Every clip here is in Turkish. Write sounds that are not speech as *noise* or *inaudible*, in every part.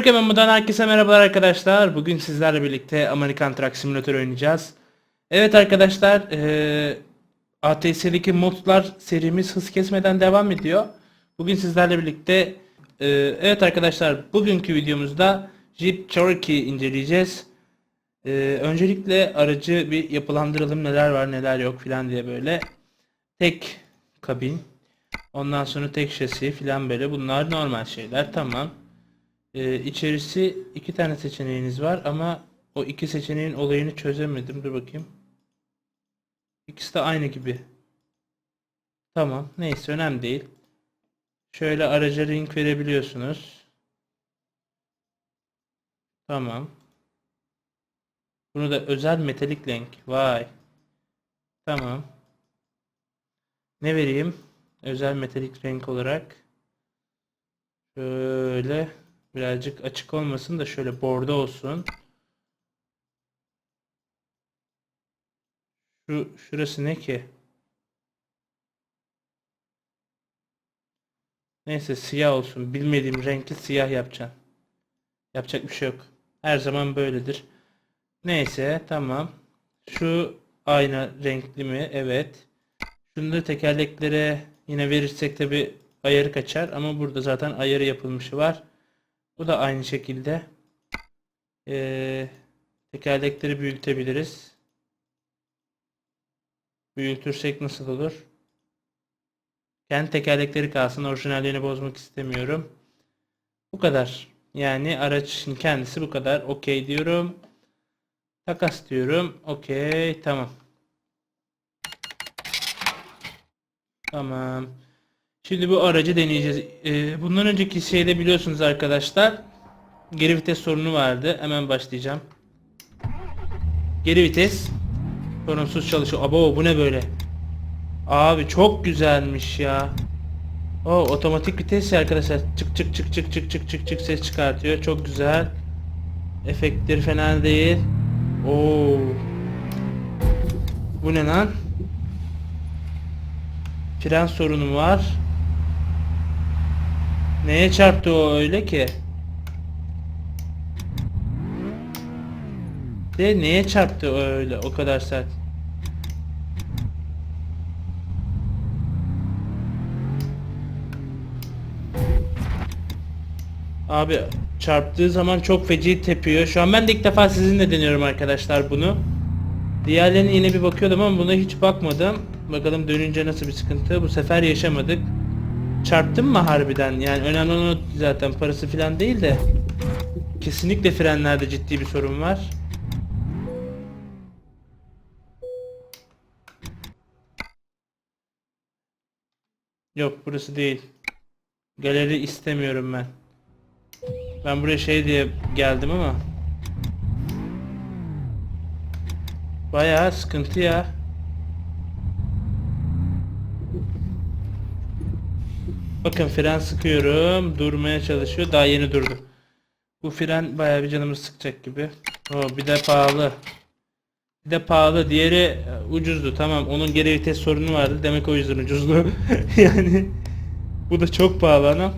Türkiye Memo'dan herkese merhabalar arkadaşlar. Bugün sizlerle birlikte Amerikan Truck Simulator oynayacağız. Evet arkadaşlar, eee ATS'deki modlar serimiz hız kesmeden devam ediyor. Bugün sizlerle birlikte, eee, evet arkadaşlar, bugünkü videomuzda Jeep Cherokee inceleyeceğiz. Eee, öncelikle aracı bir yapılandıralım, neler var neler yok filan diye böyle. Tek kabin, ondan sonra tek şasi filan böyle bunlar normal şeyler, tamam. Ee, içerisi iki tane seçeneğiniz var ama o iki seçeneğin olayını çözemedim. Dur bakayım. İkisi de aynı gibi. Tamam. Neyse önemli değil. Şöyle araca renk verebiliyorsunuz. Tamam. Bunu da özel metalik renk. Vay. Tamam. Ne vereyim? Özel metalik renk olarak. Şöyle birazcık açık olmasın da şöyle bordo olsun. Şu şurası ne ki? Neyse siyah olsun. Bilmediğim renkli siyah yapacağım. Yapacak bir şey yok. Her zaman böyledir. Neyse tamam. Şu ayna renkli mi? Evet. Da tekerleklere yine verirsek tabi ayarı kaçar ama burada zaten ayarı yapılmışı var. Bu da aynı şekilde. Ee, tekerlekleri büyütebiliriz. Büyütürsek nasıl olur? Kendi tekerlekleri kalsın. Orijinalliğini bozmak istemiyorum. Bu kadar. Yani aracın kendisi bu kadar. Okey diyorum. Takas diyorum. Okey. Tamam. Tamam. Şimdi bu aracı deneyeceğiz. Ee, bundan önceki şeyde biliyorsunuz arkadaşlar geri vites sorunu vardı. Hemen başlayacağım. Geri vites sorunsuz çalışıyor. Abo bu ne böyle? Abi çok güzelmiş ya. O otomatik vites ya arkadaşlar. Çık çık çık çık çık çık çık çık ses çıkartıyor. Çok güzel. Efektleri fena değil. Oo. Bu ne lan? Fren sorunu var. Neye çarptı o öyle ki? De neye çarptı o öyle o kadar sert? Abi çarptığı zaman çok feci tepiyor. Şu an ben de ilk defa sizinle deniyorum arkadaşlar bunu. Diğerlerine yine bir bakıyordum ama buna hiç bakmadım. Bakalım dönünce nasıl bir sıkıntı. Bu sefer yaşamadık. Çarptım mı harbiden? Yani önemli olan zaten parası falan değil de. Kesinlikle frenlerde ciddi bir sorun var. Yok burası değil. Galeri istemiyorum ben. Ben buraya şey diye geldim ama. Bayağı sıkıntı ya. Bakın fren sıkıyorum. Durmaya çalışıyor. Daha yeni durdu. Bu fren bayağı bir canımı sıkacak gibi. O bir de pahalı. Bir de pahalı. Diğeri e, ucuzdu. Tamam. Onun geri vites sorunu vardı. Demek o yüzden ucuzdu. *laughs* yani bu da çok pahalı ana.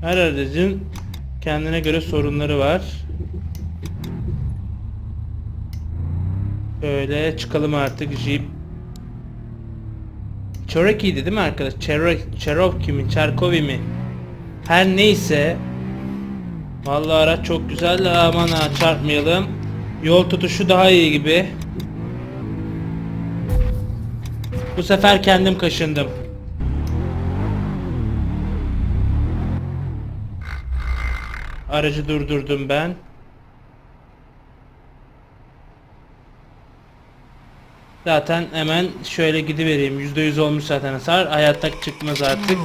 Her aracın kendine göre sorunları var. Böyle çıkalım artık Jeep. Cherokee'di değil mi arkadaş? Cherokee, Cherokee mi? Cherokee mi? Her neyse. Vallahi araç çok güzel aman ha çarpmayalım. Yol tutuşu daha iyi gibi. Bu sefer kendim kaşındım. Aracı durdurdum ben. Zaten hemen şöyle gidivereyim. %100 olmuş zaten hasar. Hayatta çıkmaz artık.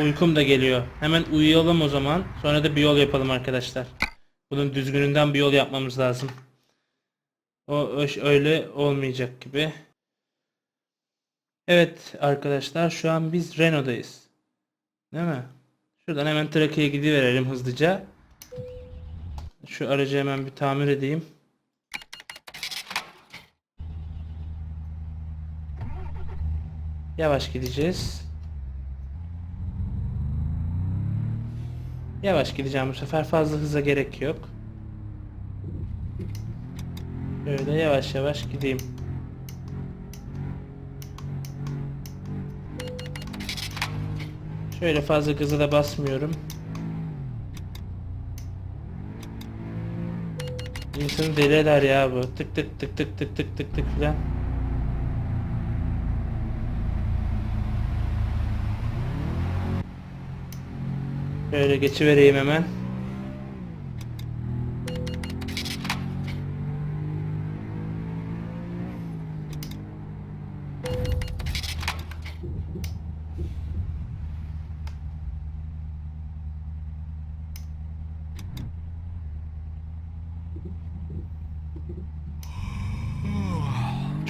Uykum da geliyor. Hemen uyuyalım o zaman. Sonra da bir yol yapalım arkadaşlar. Bunun düzgününden bir yol yapmamız lazım. O öyle olmayacak gibi. Evet arkadaşlar şu an biz Renault'dayız. Değil mi? Şuradan hemen Trakya'ya gidiverelim hızlıca. Şu aracı hemen bir tamir edeyim. Yavaş gideceğiz. Yavaş gideceğim bu sefer fazla hıza gerek yok. Böyle yavaş yavaş gideyim. Şöyle fazla gaza da basmıyorum. İnsanı deli eder ya bu. Tık tık tık tık tık tık tık tık filan. Şöyle geçivereyim hemen.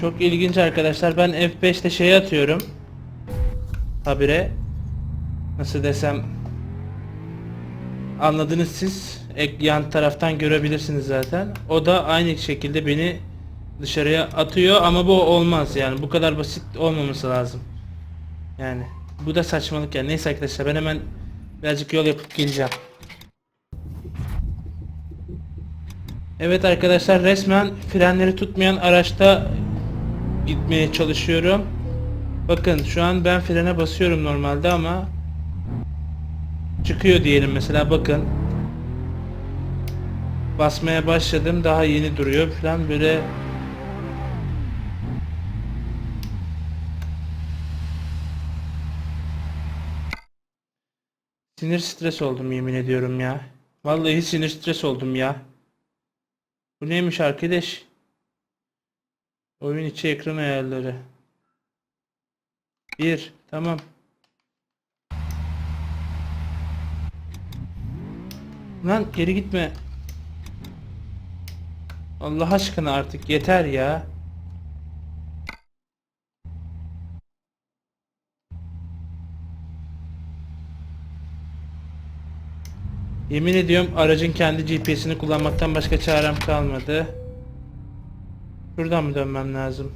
Çok ilginç arkadaşlar. Ben F5'te şey atıyorum. Habire. Nasıl desem. Anladınız siz. Ek yan taraftan görebilirsiniz zaten. O da aynı şekilde beni dışarıya atıyor ama bu olmaz yani. Bu kadar basit olmaması lazım. Yani bu da saçmalık yani. Neyse arkadaşlar ben hemen birazcık yol yapıp geleceğim. Evet arkadaşlar resmen frenleri tutmayan araçta gitmeye çalışıyorum. Bakın şu an ben frene basıyorum normalde ama çıkıyor diyelim mesela bakın. Basmaya başladım daha yeni duruyor falan böyle Sinir stres oldum yemin ediyorum ya. Vallahi sinir stres oldum ya. Bu neymiş arkadaş? Oyun içi ekran ayarları. Bir. Tamam. Lan geri gitme. Allah aşkına artık yeter ya. Yemin ediyorum aracın kendi GPS'ini kullanmaktan başka çarem kalmadı. Şuradan mı dönmem lazım?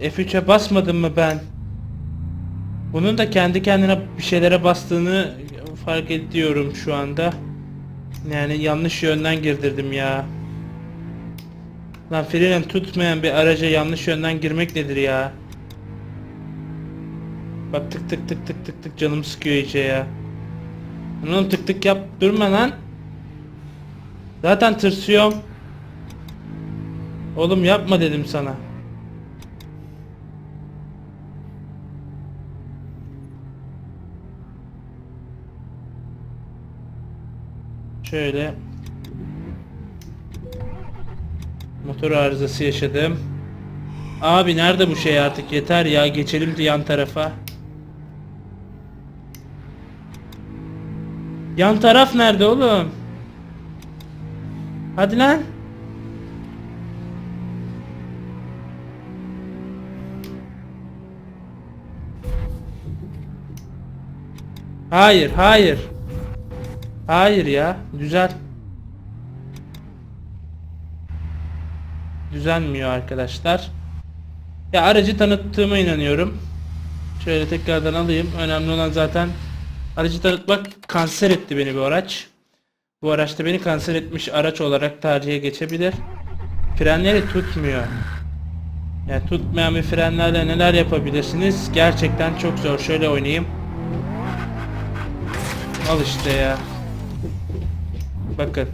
F3'e basmadım mı ben? Bunun da kendi kendine bir şeylere bastığını fark ediyorum şu anda. Yani yanlış yönden girdirdim ya. Lan frenen tutmayan bir araca yanlış yönden girmek nedir ya? Bak tık tık tık tık tık tık canım sıkıyor iyice ya. Lan tık tık yap durma lan. Zaten tırsıyorum. Oğlum yapma dedim sana. Şöyle Motor arızası yaşadım. Abi nerede bu şey artık yeter ya geçelim de yan tarafa. Yan taraf nerede oğlum? Hadi lan. Hayır, hayır. Hayır ya, düzel. Düzelmiyor arkadaşlar. Ya aracı tanıttığıma inanıyorum. Şöyle tekrardan alayım. Önemli olan zaten aracı tanıtmak kanser etti beni bu araç. Bu araçta beni kanser etmiş araç olarak tarihe geçebilir. Frenleri tutmuyor. Yani tutmayan bir frenlerle neler yapabilirsiniz? Gerçekten çok zor. Şöyle oynayayım. Al işte ya. Bakın.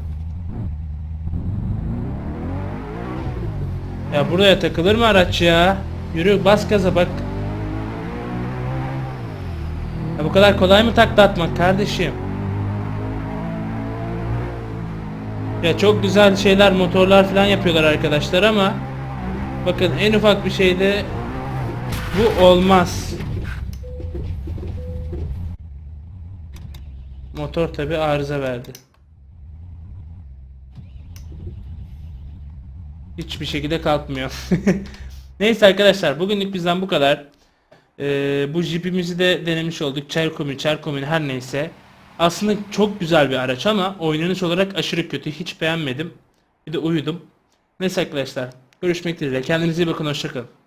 Ya buraya takılır mı araç ya? Yürü bas gaza bak. Ya bu kadar kolay mı takla atmak kardeşim? Ya çok güzel şeyler motorlar falan yapıyorlar arkadaşlar ama bakın en ufak bir şeyde bu olmaz. Motor tabi arıza verdi. Hiçbir şekilde kalkmıyor. *laughs* Neyse arkadaşlar bugünlük bizden bu kadar. Ee, bu jipimizi de denemiş olduk. Çerkomin, Çerkomin her neyse. Aslında çok güzel bir araç ama oynanış olarak aşırı kötü. Hiç beğenmedim. Bir de uyudum. Neyse arkadaşlar. Görüşmek dileğiyle. Kendinize iyi bakın. Hoşçakalın.